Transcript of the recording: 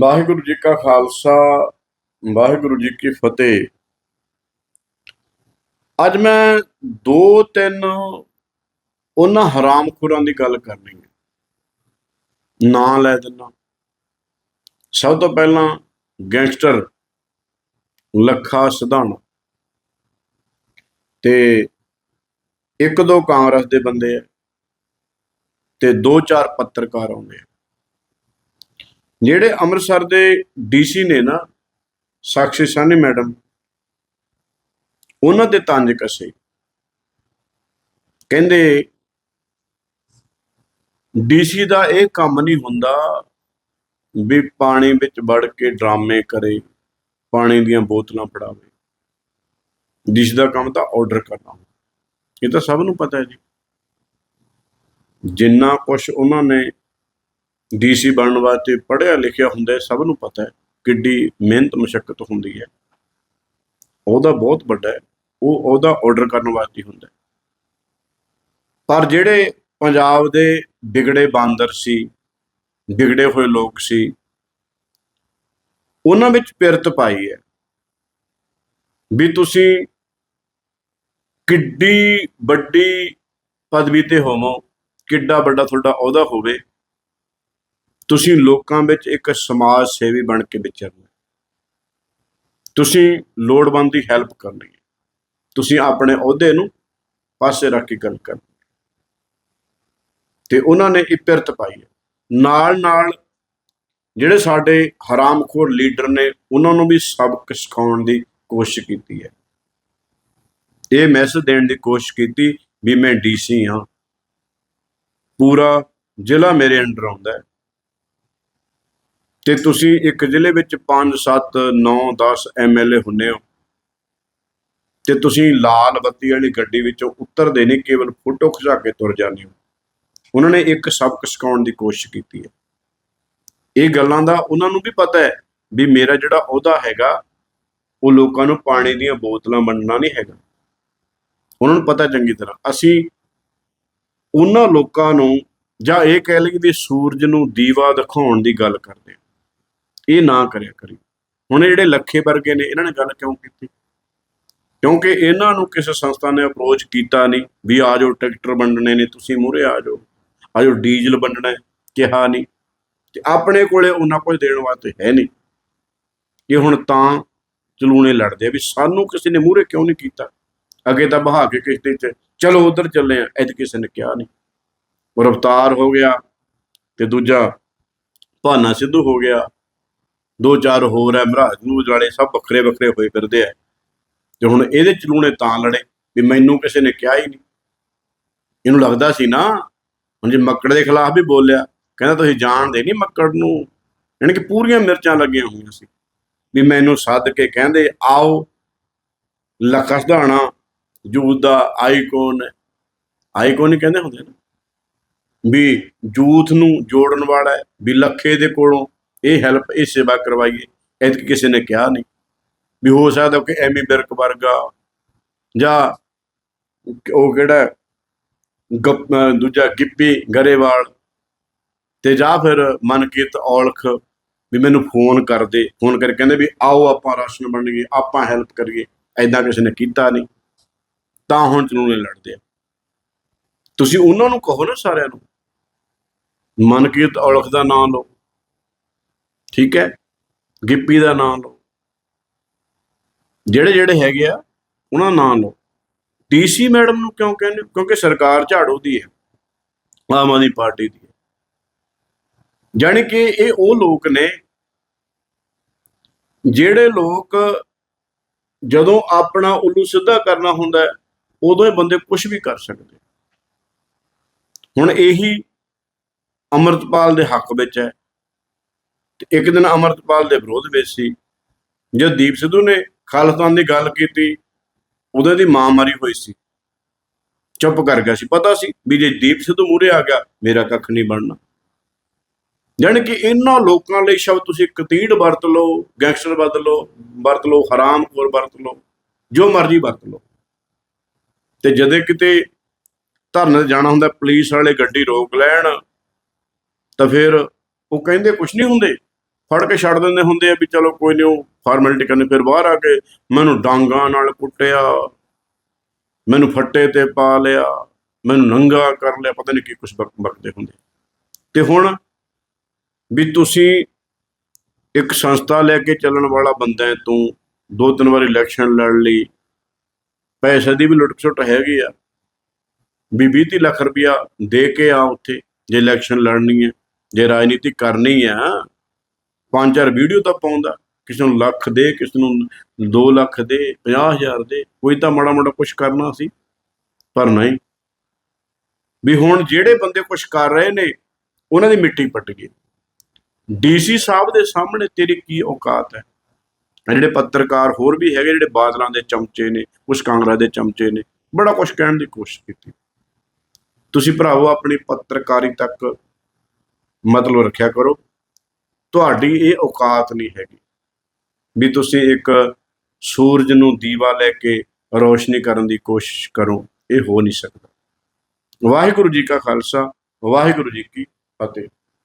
ਵਾਹਿਗੁਰੂ ਜੀ ਕਾ ਖਾਲਸਾ, ਵਾਹਿਗੁਰੂ ਜੀ ਕੀ ਫਤਿਹ। ਅੱਜ ਮੈਂ ਦੋ ਤਿੰਨ ਉਹਨਾਂ ਹਰਾਮਖੋਰਾਂ ਦੀ ਗੱਲ ਕਰਨੀ ਹੈ। ਨਾਂ ਲੈ ਦਿੰਦਾ। ਸਭ ਤੋਂ ਪਹਿਲਾਂ ਗੈਂਗਸਟਰ ਲੱਖਾ ਸਿਧਾਣਾ ਤੇ ਇੱਕ ਦੋ ਕਾਂਗਰਸ ਦੇ ਬੰਦੇ ਆ ਤੇ ਦੋ ਚਾਰ ਪੱਤਰਕਾਰ ਆਉਂਦੇ ਆ। ਜਿਹੜੇ ਅੰਮ੍ਰਿਤਸਰ ਦੇ ਡੀਸੀ ਨੇ ਨਾ, ਸਾਕਸ਼ੀ ਸਾਨੀ ਮੈਡਮ, ਉਹਨਾਂ ਦੇ ਤੰਜ ਕਸੇ। ਕਹਿੰਦੇ, ਡੀਸੀ ਦਾ ਇਹ ਕੰਮ ਨਹੀਂ ਹੁੰਦਾ ਵੀ ਪਾਣੀ ਵਿੱਚ ਵੜ ਕੇ ਡਰਾਮੇ ਕਰੇ, ਪਾਣੀ ਦੀਆਂ ਬੋਤਲਾਂ ਪੜਾਵੇ ਡੀਸੀ ਦਾ ਕੰਮ ਤਾਂ ਆਰਡਰ ਕਰਨਾ ਇਹ ਤਾਂ ਸਭ ਨੂੰ ਪਤਾ ਹੈ ਜੀ। ਜਿੰਨਾ ਕੁਝ ਉਹਨਾਂ ਨੇ ਡੀਸੀ ਬਣਨ ਵਾਸਤੇ ਪੜ੍ਹਿਆ ਲਿਖਿਆ ਹੁੰਦਾ, ਸਭ ਨੂੰ ਪਤਾ ਹੈ ਕਿੱਡੀ ਮਿਹਨਤ ਮੁਸ਼ਕਲ ਹੁੰਦੀ ਹੈ। ਉਹਦਾ ਬਹੁਤ ਵੱਡਾ ਹੈ। ਉਹ ਉਹਦਾ ਆਰਡਰ ਕਰਨ ਵਾਸਤੇ ਹੁੰਦਾ ਪਰ ਜਿਹੜੇ ਪੰਜਾਬ ਦੇ ਵਿਗੜੇ ਬਾਂਦਰ ਸੀ, ਵਿਗੜੇ ਹੋਏ ਲੋਕ ਸੀ, ਉਹਨਾਂ ਵਿੱਚ ਪਿਰਤ ਪਾਈ ਹੈ ਵੀ ਤੁਸੀਂ ਕਿੱਡੀ ਵੱਡੀ ਪਦਵੀ ਤੇ ਹੋਵੋ, ਕਿੱਡਾ ਵੱਡਾ ਤੁਹਾਡਾ ਅਹੁਦਾ ਹੋਵੇ ਤੁਸੀਂ ਲੋਕਾਂ ਵਿੱਚ ਇੱਕ ਸਮਾਜ ਸੇਵੀ ਬਣ ਕੇ ਵਿਚਰਨਾ ਤੁਸੀਂ ਲੋੜਵੰਦ ਦੀ ਹੈਲਪ ਕਰਨੀ ਹੈ ਤੁਸੀਂ ਆਪਣੇ ਅਹੁਦੇ ਨੂੰ ਪਾਸੇ ਰੱਖ ਕੇ ਗੱਲ ਕਰਨੀ ਤੇ ਉਹਨਾਂ ਨੇ ਇਪਰਤ ਪਾਈ ਹੈ। ਨਾਲ ਨਾਲ ਜਿਹੜੇ ਸਾਡੇ ਹਰਾਮਖੋਰ ਲੀਡਰ ਨੇ, ਉਹਨਾਂ ਨੂੰ ਵੀ ਸਬਕ ਸਿਖਾਉਣ ਦੀ ਕੋਸ਼ਿਸ਼ ਕੀਤੀ ਹੈ। ਇਹ ਮੈਸੇਜ ਦੇਣ ਦੀ ਕੋਸ਼ਿਸ਼ ਕੀਤੀ ਵੀ ਮੈਂ ਡੀਸੀ ਹਾਂ। ਪੂਰਾ ਜ਼ਿਲ੍ਹਾ ਮੇਰੇ ਅੰਡਰ ਆਉਂਦਾ ਹੈ। ਤੇ ਤੁਸੀਂ ਇੱਕ ਜ਼ਿਲ੍ਹੇ ਵਿੱਚ 5 7 9 10 ਐਮਐਲਏ ਹੁੰਨੇ ਹੋ। ਤੇ ਤੁਸੀਂ ਲਾਲ ਬੱਤੀ ਵਾਲੀ ਗੱਡੀ ਵਿੱਚੋਂ ਉਤਰਦੇ ਨਹੀਂ, ਕੇਵਲ ਫੋਟੋ ਖਿਚਾ ਕੇ ਤੁਰ ਜਾਂਦੇ ਹੋ। ਉਹਨਾਂ ਨੇ ਇੱਕ ਸਬਕ ਸਿਖਾਉਣ ਦੀ ਕੋਸ਼ਿਸ਼ ਕੀਤੀ ਹੈ। ਇਹ ਗੱਲਾਂ ਦਾ ਉਹਨਾਂ ਨੂੰ ਵੀ ਪਤਾ ਹੈ ਵੀ ਮੇਰਾ ਜਿਹੜਾ ਅਹੁਦਾ ਹੈਗਾ, ਉਹ ਲੋਕਾਂ ਨੂੰ ਪਾਣੀ ਦੀਆਂ ਬੋਤਲਾਂ ਵੰਡਣਾ ਨਹੀਂ ਹੈਗਾ। ਉਹਨਾਂ ਨੂੰ ਪਤਾ ਚੰਗੀ ਤਰ੍ਹਾਂ। ਅਸੀਂ ਉਹਨਾਂ ਲੋਕਾਂ ਨੂੰ ਜਾਂ ਇਹ ਕਹਿ ਲਈਏ ਵੀ ਸੂਰਜ ਨੂੰ ਦੀਵਾ ਦਿਖਾਉਣ ਦੀ ਗੱਲ ਕਰਦੇ ਹਾਂ। ਇਹ ਨਾ ਕਰਿਆ ਕਰੀ। ਹੁਣ ਜਿਹੜੇ ਲੱਖੇ ਵਰਗੇ ਨੇ, ਇਹਨਾਂ ਨੇ ਗੱਲ ਕਿਉਂ ਕੀਤੀ? ਕਿਉਂਕਿ ਇਹਨਾਂ ਨੂੰ ਕਿਸੇ ਸੰਸਥਾ ਨੇ ਅਪਰੋਚ ਕੀਤਾ ਨਹੀਂ ਵੀ ਆ ਜਾਓ, ਟਰੈਕਟਰ ਵੰਡਣੇ ਨੇ, ਤੁਸੀਂ ਮੂਹਰੇ ਆ ਜਾਓ। ਆ ਜਾਓ, ਡੀਜ਼ਲ ਵੰਡਣਾ ਕਿਹਾ ਨਹੀਂ। ਤੇ ਆਪਣੇ ਕੋਲੇ ਉਹਨਾਂ ਕੁਝ ਦੇਣ ਵਾਸਤੇ ਹੈ ਨਹੀਂ। ਇਹ ਹੁਣ ਤਾਂ ਚਲੂਣੇ ਲੜਦੇ ਆ ਵੀ ਸਾਨੂੰ ਕਿਸੇ ਨੇ ਮੂਹਰੇ ਕਿਉਂ ਨਹੀਂ ਕੀਤਾ? ਅੱਗੇ ਤਾਂ ਬਹਾ ਕੇ ਕਿਸ਼ਤੀ 'ਚ, ਚਲੋ, ਉਧਰ ਚੱਲੇ ਆ। ਐਦ ਕਿਸੇ ਨੇ ਕਿਹਾ ਨਹੀਂ। ਉਹ ਰਫਤਾਰ ਹੋ ਗਿਆ ਤੇ ਦੂਜਾ ਭਾਨਾ ਸਿੱਧੂ ਹੋ ਗਿਆ। ਦੋ ਚਾਰ ਹੋਰ ਐ ਮਹਾਰਾਜ ਨੂੰ ਵਾਲੇ ਸਭ ਵੱਖਰੇ ਵੱਖਰੇ ਹੋਏ ਫਿਰਦੇ ਆ। ਤੇ ਹੁਣ ਇਹਦੇ ਚਲੂਣੇ ਤਾਂ ਲੜੇ ਵੀ ਮੈਨੂੰ ਕਿਸੇ ਨੇ ਕਿਹਾ ਹੀ ਨਹੀਂ। ਇਹਨੂੰ ਲੱਗਦਾ ਸੀ ਨਾ, ਹੁਣ ਜੇ ਮੱਕੜ ਦੇ ਖਿਲਾਫ ਵੀ ਬੋਲਿਆ, ਕਹਿੰਦਾ ਤੁਸੀਂ ਜਾਣਦੇ ਨਹੀਂ ਮੱਕੜ ਨੂੰ, ਯਾਨੀ ਕਿ ਪੂਰੀਆਂ ਮਿਰਚਾਂ ਲੱਗੀਆਂ ਹੋਈਆਂ ਸੀ। ਵੀ ਮੈਨੂੰ ਸੱਦ ਕੇ ਕਹਿੰਦੇ, ਆਓ ਲੱਖਾ ਸਧਾਣਾ ਜੂਤ ਦਾ ਆਈਕਨ। ਆਈਕਨ ਹੀ ਕਹਿੰਦੇ ਹੁੰਦੇ ਨੇ। ਵੀ ਜੂਥ ਨੂੰ ਜੋੜਨ ਵਾਲਾ ਵੀ ਲੱਖੇ ਦੇ ਕੋਲੋਂ ਇਹ ਹੈਲਪ ਇਹ ਸੇਵਾ ਕਰਵਾਈਏ। ਐਤਕ ਕਿਸੇ ਨੇ ਕਿਹਾ ਨਹੀਂ। ਵੀ ਹੋ ਸਕਦਾ ਕਿ ਐਮੀ ਬਿਰਕ ਵਰਗਾ ਜਾਂ ਉਹ ਕਿਹੜਾ ਗੱਪ- ਦੂਜਾ ਗਿੱਪੀ ਗਰੇਵਾਲ ਤੇ ਜਾਂ ਫਿਰ ਮਨਕੀਤ ਔਲਖ ਵੀ ਮੈਨੂੰ ਫੋਨ ਕਰਦੇ ਫੋਨ ਕਰਕੇ ਕਹਿੰਦੇ ਵੀ ਆਓ ਆਪਾਂ ਰਾਸ਼ਨ ਬਣੀਏ ਆਪਾਂ ਹੈਲਪ ਕਰੀਏ। ਐਦਾਂ ਕਿਸੇ ਨੇ ਕੀਤਾ ਨਹੀਂ। ਤਾਂ ਹੁਣ ਚਨੂਨੇ ਲੜਦੇ ਆ। ਤੁਸੀਂ ਉਹਨਾਂ ਨੂੰ ਕਹੋ ਨਾ ਸਾਰਿਆਂ ਨੂੰ ਮਨਕੀਤ ਔਲਖ ਦਾ ਨਾਮ ਲਓ। ਠੀਕ ਹੈ? ਗਿੱਪੀ ਦਾ ਨਾਮ ਲਓ। ਜਿਹੜੇ ਜਿਹੜੇ ਹੈਗੇ ਆ, ਉਹਨਾਂ ਦਾ ਨਾਮ ਲਓ। ਡੀਸੀ ਮੈਡਮ ਨੂੰ ਕਿਉਂ ਕਹਿੰਦੇ ਹੋ? ਕਿਉਂਕਿ ਸਰਕਾਰ ਝਾੜੂ ਦੀ ਹੈ। ਆਮ ਆਦਮੀ ਪਾਰਟੀ ਦੀ ਹੈ। ਜਾਣੀ ਕਿ ਇਹ ਉਹ ਲੋਕ ਨੇ ਜਿਹੜੇ ਲੋਕ ਜਦੋਂ ਆਪਣਾ ਉੱਲੂ ਸਿੱਧਾ ਕਰਨਾ ਹੁੰਦਾ ਉਦੋਂ ਇਹ ਬੰਦੇ ਕੁਝ ਵੀ ਕਰ ਸਕਦੇ ਹੁਣ ਇਹੀ ਅਮਰਤਪਾਲ ਦੇ ਹੱਕ ਵਿੱਚ ਹੈ। ਤੇ ਇੱਕ ਦਿਨ ਅਮਰਤਪਾਲ ਦੇ ਵਿਰੋਧ ਵਿੱਚ ਸੀ, ਜਦ ਦੀਪ ਸਿੱਧੂ ਨੇ ਖਾਲਿਸਤਾਨ ਦੀ ਗੱਲ ਕੀਤੀ, ਉਹਦੇ ਦੀ ਮਾਂ ਮਾਰੀ ਹੋਈ ਸੀ। ਚੁੱਪ ਕਰ ਗਿਆ ਸੀ। ਪਤਾ ਸੀ ਵੀ ਜੇ ਦੀਪ ਸਿੱਧੂ ਮੂਰੇ ਆ ਗਿਆ, ਮੇਰਾ ਕੱਖ ਨਹੀਂ ਬਣਨਾ। ਜਾਣੀ ਕਿ ਇਹਨਾਂ ਲੋਕਾਂ ਲਈ ਸ਼ਬਦ ਤੁਸੀਂ ਕਤੀੜ ਵਰਤ ਲਓ, ਗੈਂਗਸਟਰ ਵਰਤ ਲਓ ਵਰਤ ਲਓ ਹਰਾਮਖੋਰ ਵਰਤ ਲਓ, ਜੋ ਮਰਜ਼ੀ ਵਰਤ ਲਓ। ਤੇ ਜਦੇ ਕਿਤੇ ਧਰਨੇ ਤੇ ਜਾਣਾ ਹੁੰਦਾ, ਪੁਲਿਸ ਵਾਲੇ ਗੱਡੀ ਰੋਕ ਲੈਣ, ਤਾਂ ਫਿਰ ਉਹ ਕਹਿੰਦੇ ਕੁਝ ਨਹੀਂ ਹੁੰਦੇ। ਫੜ ਕੇ ਛੱਡ ਦਿੰਦੇ ਹੁੰਦੇ ਆ ਵੀ ਚਲੋ ਕੋਈ ਨਹੀਂ ਉਹ ਫਾਰਮੈਲਿਟੀ ਕਰਨੀ, ਫਿਰ ਬਾਹਰ ਆ ਕੇ ਮੈਨੂੰ ਡਾਂਗਾਂ ਨਾਲ ਕੁੱਟਿਆ, ਮੈਨੂੰ ਫੱਟੇ ਤੇ ਪਾ ਲਿਆ, ਮੈਨੂੰ ਨੰਗਾ ਕਰ ਲਿਆ, ਪਤਾ ਨਹੀਂ ਕੀ ਕੁਝ ਬਕਦੇ ਹੁੰਦੇ ਤੇ ਹੁਣ ਵੀ ਤੁਸੀਂ ਇੱਕ ਸੰਸਥਾ ਲੈ ਕੇ ਚੱਲਣ ਵਾਲਾ ਬੰਦਾ ਹੈ ਤੂੰ, ਦੋ ਤਿੰਨ ਵਾਰੀ ਇਲੈਕਸ਼ਨ ਲੜ ਲਈ, ਪੈਸੇ ਦੀ ਵੀ ਲੁੱਟ ਖਸੁੱਟ ਹੈਗੀ ਆ। ਵੀ 20 ਤੀਹ ਲੱਖ ਰੁਪਇਆ ਦੇ ਕੇ ਆ ਉੱਥੇ, ਜੇ ਇਲੈਕਸ਼ਨ ਲੜਨੀ ਹੈ, ਜੇ ਰਾਜਨੀਤੀ ਕਰਨੀ ਆ ਪੰਜ ਚਾਰ ਵੀਡੀਓ ਤਾਂ ਪਾਉਂਦਾ। ਕਿਸੇ ਨੂੰ ਲੱਖ ਦੇ, ਕਿਸੇ ਨੂੰ 2 ਲੱਖ ਦੇ 50000 ਦੇ, ਕੋਈ ਤਾਂ ਮਾੜਾ ਮੋਟਾ ਕੁਝ ਕਰਨਾ ਸੀ, ਪਰ ਨਹੀਂ। ਵੀ ਹੁਣ ਜਿਹੜੇ ਬੰਦੇ ਕੁਝ ਕਰ ਰਹੇ ਨੇ, ਉਹਨਾਂ ਦੀ ਮਿੱਟੀ ਪੱਟ ਗਈ। ਡੀਸੀ ਸਾਹਿਬ ਦੇ ਸਾਹਮਣੇ ਤੇਰੀ ਕੀ ਔਕਾਤ ਹੈ? ਜਿਹੜੇ ਪੱਤਰਕਾਰ ਹੋਰ ਵੀ ਹੈਗੇ, ਜਿਹੜੇ ਬਾਦਲਾਂ ਦੇ ਚਮਚੇ ਨੇ ਕੁਝ ਕਾਂਗਰਸ ਦੇ ਚਮਚੇ ਨੇ, ਬੜਾ ਕੁਝ ਕਹਿਣ ਦੀ ਕੋਸ਼ਿਸ਼ ਕੀਤੀ। ਤੁਸੀਂ ਭਰਾਵੋ, ਆਪਣੀ ਪੱਤਰਕਾਰੀ ਤੱਕ ਮਤਲਬ ਰੱਖਿਆ ਕਰੋ। ਤੁਹਾਡੀ ਇਹ ਔਕਾਤ ਨਹੀਂ ਹੈਗੀ। ਵੀ ਤੁਸੀਂ ਇੱਕ ਸੂਰਜ ਨੂੰ ਦੀਵਾ ਲੈ ਕੇ ਰੋਸ਼ਨੀ ਕਰਨ ਦੀ ਕੋਸ਼ਿਸ਼ ਕਰੋ, ਇਹ ਹੋ ਨਹੀਂ ਸਕਦਾ। ਵਾਹਿਗੁਰੂ ਜੀ ਕਾ ਖਾਲਸਾ, ਵਾਹਿਗੁਰੂ ਜੀ ਕੀ ਫਤਿਹ।